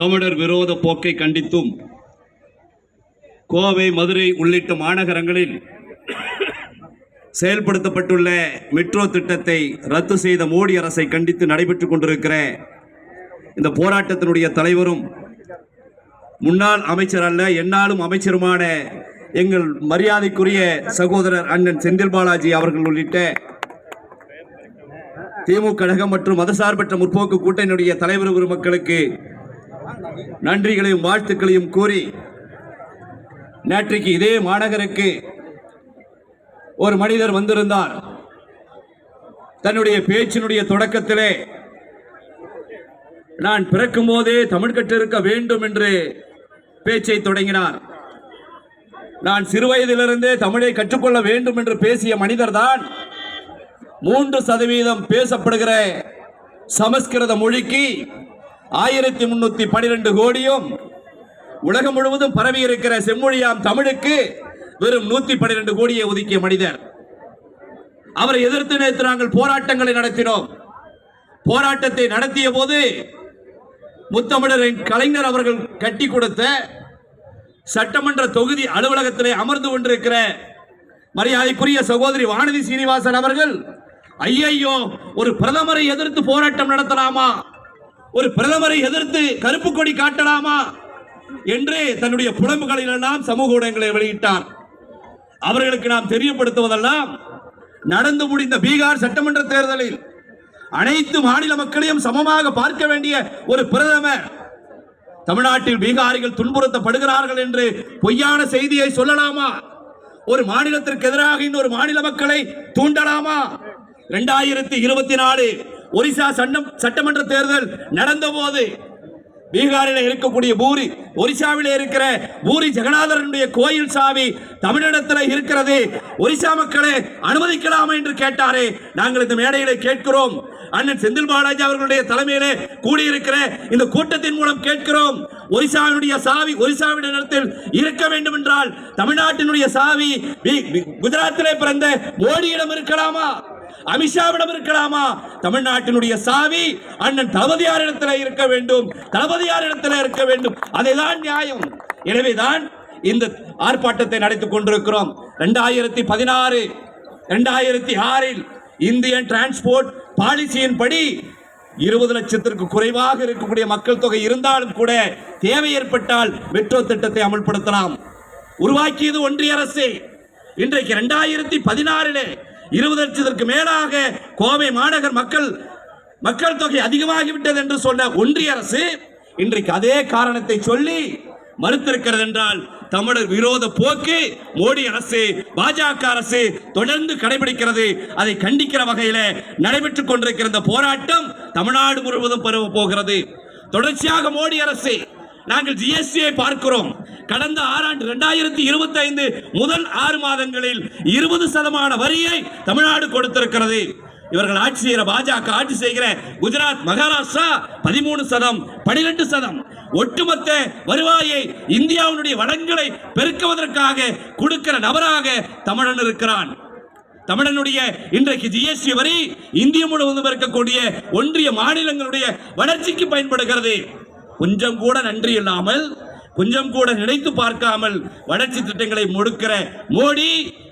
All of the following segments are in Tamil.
தமிழர் விரோத போக்கை கண்டித்தும் கோவை மதுரை உள்ளிட்ட மாநகரங்களில் செயல்படுத்தப்பட்டுள்ள மெட்ரோ திட்டத்தை ரத்து செய்த மோடி அரசை கண்டித்து நடைபெற்றுக் கொண்டிருக்கிற இந்த போராட்டத்தினுடைய தலைவரும் முன்னாள் அமைச்சர் அல்ல என்னாலும் அமைச்சருமான எங்கள் மரியாதைக்குரிய சகோதரர் அண்ணன் செந்தில் பாலாஜி அவர்கள் உள்ளிட்ட திமுக கழகம் மற்றும் மதசார்பற்ற முற்போக்கு கூட்டணியுடைய தலைவர் பெருமக்களுக்கு நன்றிகளையும் வாழ்த்துக்களையும் கூறி நேற்றைக்கு இதே மாநகருக்கு ஒரு மனிதர் வந்திருந்தார். தன்னுடைய பேச்சினுடைய தொடக்கத்திலே நான் பிறக்கும் போதே தமிழ் கற்றிருக்க வேண்டும் என்று பேச்சை தொடங்கினார். நான் சிறுவயதிலிருந்தே தமிழை கற்றுக்கொள்ள வேண்டும் என்று பேசிய மனிதர்தான் மூன்று சதவீதம் பேசப்படுகிற சமஸ்கிருத மொழிக்கு ஆயிரத்தி முன்னூத்தி பனிரெண்டு கோடியும் உலகம் முழுவதும் பரவி இருக்கிற செம்மொழியாம் தமிழுக்கு வெறும் நூத்தி பன்னிரண்டு கோடியை ஒதுக்கிய மனிதர். அவரை எதிர்த்து நேற்று நாங்கள் போராட்டங்களை நடத்தினோம். போராட்டத்தை நடத்திய போது முத்தமிழரின் கலைஞர் அவர்கள் கட்டி கொடுத்த சட்டமன்ற தொகுதி அலுவலகத்திலே அமர்ந்து கொண்டிருக்கிற மரியாதைக்குரிய சகோதரி வானதி சீனிவாசன் அவர்கள் ஐயையோ ஒரு பிரதமரை எதிர்த்து போராட்டம் நடத்தலாமா? ஒரு பிரதமரை எதிர்த்து கருப்பு கொடி காட்டலாமா என்று தன்னுடைய புலம்புகளிலெல்லாம் சமூக ஊடகங்களை வெளியிட்டார். அவர்களுக்கு நாம் தெரியப்படுத்துவதெல்லாம் நடந்து முடிந்த பீகார் சட்டமன்ற தேர்தலில் அனைத்து மாநில மக்களையும் சமமாக பார்க்க வேண்டிய ஒரு பிரதமர் தமிழ்நாட்டில் பீகாரிகள் துன்புறுத்தப்படுகிறார்கள் என்று பொய்யான செய்தியை சொல்லலாமா? ஒரு மாநிலத்திற்கு எதிராக இன்னொரு மாநில மக்களை தூண்டலாமா? இரண்டாயிரத்தி இருபத்தி நாலு ஒரிசா சட்டம் சட்டமன்ற தேர்தல் நடந்த போது பீகாரில் இருக்கக்கூடிய பூரி ஒரிசாவில் இருக்கிற பூரி ஜெகநாதரனுடைய கோயில் சாவி தமிழிடத்தில் இருக்கிறது. ஒரிசா மக்களே அனுமதிக்கலாமா என்று கேட்டாரே. நாங்கள் இந்த மேடையிலே கேட்கிறோம். அண்ணன் செந்தில் பாலாஜி அவர்களுடைய தலைமையிலே கூடியிருக்கிற இந்த கூட்டத்தின் மூலம் கேட்கிறோம். ஒரிசாவினுடைய சாவி ஒரிசாவிடத்தில் இருக்க வேண்டும் என்றால் தமிழ்நாட்டினுடைய சாவி பி- குஜராத்திலே பிறந்த மோடியிடம் இருக்கலாமா? அமித்ஷாவிடம் இருக்கலாமா? தமிழ்நாட்டினுடைய சாவி அண்ணன் தளபதியாரிடத்தில் இருக்க வேண்டும். தளபதியாரிடத்தில் இருக்க வேண்டும். அதைதான் நியாயம். எனவேதான் இந்த ஆர்ப்பாட்டத்தை நடத்திக் கொண்டிருக்கிறோம். ரெண்டாயிரத்தி பதினாறு ரெண்டாயிரத்தி ஆறில் இந்தியன் டிரான்ஸ்போர்ட் பாலிசியின் படி இருபது லட்சத்திற்கு குறைவாக இருக்கக்கூடிய மக்கள் தொகை இருந்தாலும் கூட தேவை ஏற்பட்டால் மெட்ரோ திட்டத்தை அமல்படுத்தலாம். உருவாக்கியது ஒன்றிய அரசு. இன்றைக்கு இரண்டாயிரத்தி பதினாறிலே இருபது லட்சத்திற்கு மேலாக கோவை மாநகர் மக்கள் மக்கள் தொகை அதிகமாகிவிட்டது என்று சொன்ன ஒன்றிய அரசு இன்றைக்கு அதே காரணத்தை சொல்லி மறுத்திருக்கிறது என்றால் தமிழர் விரோத போக்கு மோடி அரசு பாஜக அரசு தொடர்ந்து கடைபிடிக்கிறது. அதை கண்டிக்கிற வகையில் நடைபெற்றுக் கொண்டிருக்கிற போராட்டம் தமிழ்நாடு முழுவதும் பரவ போகிறது. தொடர்ச்சியாக மோடி அரசு நாங்கள் ஜிஎஸ்டியை பார்க்கிறோம். கடந்த ஆறாண்டு இரண்டாயிரத்தி இருபத்தி ஐந்து முதல் ஆறு மாதங்களில் இருபது சதமான வரியை தமிழ்நாடு கொடுத்திருக்கிறது. இவர்கள் ஆட்சி செய்கிற பாஜக ஆட்சி செய்கிற குஜராத் மகாராஷ்டிரா பதிமூணு சதம் பனிரெண்டு சதம். ஒட்டுமொத்த வருவாயை இந்தியாவினுடைய வளங்களை பெருக்குவதற்காக கொடுக்கிற நபராக தமிழன் இருக்கிறான். தமிழனுடைய இன்றைக்கு ஜிஎஸ்டி வரி இந்திய முழுவதும் இருக்கக்கூடிய ஒன்றிய மாநிலங்களுடைய வளர்ச்சிக்கு பயன்படுகிறது. கொஞ்சம் கூட நன்றி இல்லாமல் கொஞ்சம் கூட நினைத்து பார்க்காமல் வளர்ச்சி திட்டங்களை முடுக்கிற மோடி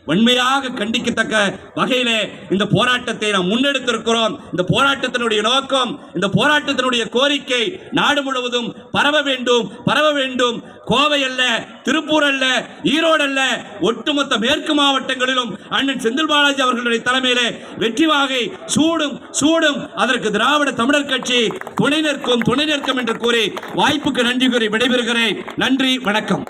வன்மையாக கண்டிக்கத்தக்க வகையில இந்த போராட்டத்தை நாம் முன்னெடுத்திருக்கிறோம். இந்த போராட்டத்தினுடைய நோக்கம் இந்த போராட்டத்தினுடைய கோரிக்கை நாடு முழுவதும் பரவ வேண்டும் பரவ வேண்டும். கோவை அல்ல திருப்பூர் அல்ல ஈரோடு அல்ல ஒட்டுமொத்த மேற்கு மாவட்டங்களிலும் அண்ணன் செந்தில் பாலாஜி அவர்களுடைய தலைமையிலே வெற்றி வாகை சூடும் சூடும். அதற்கு திராவிட தமிழர் கட்சி துணை நிற்கும் துணை நிற்கும் என்று கூறி வாய்ப்புக்கு நன்றி கூறி விடைபெறுகிறேன். நன்றி வணக்கம்.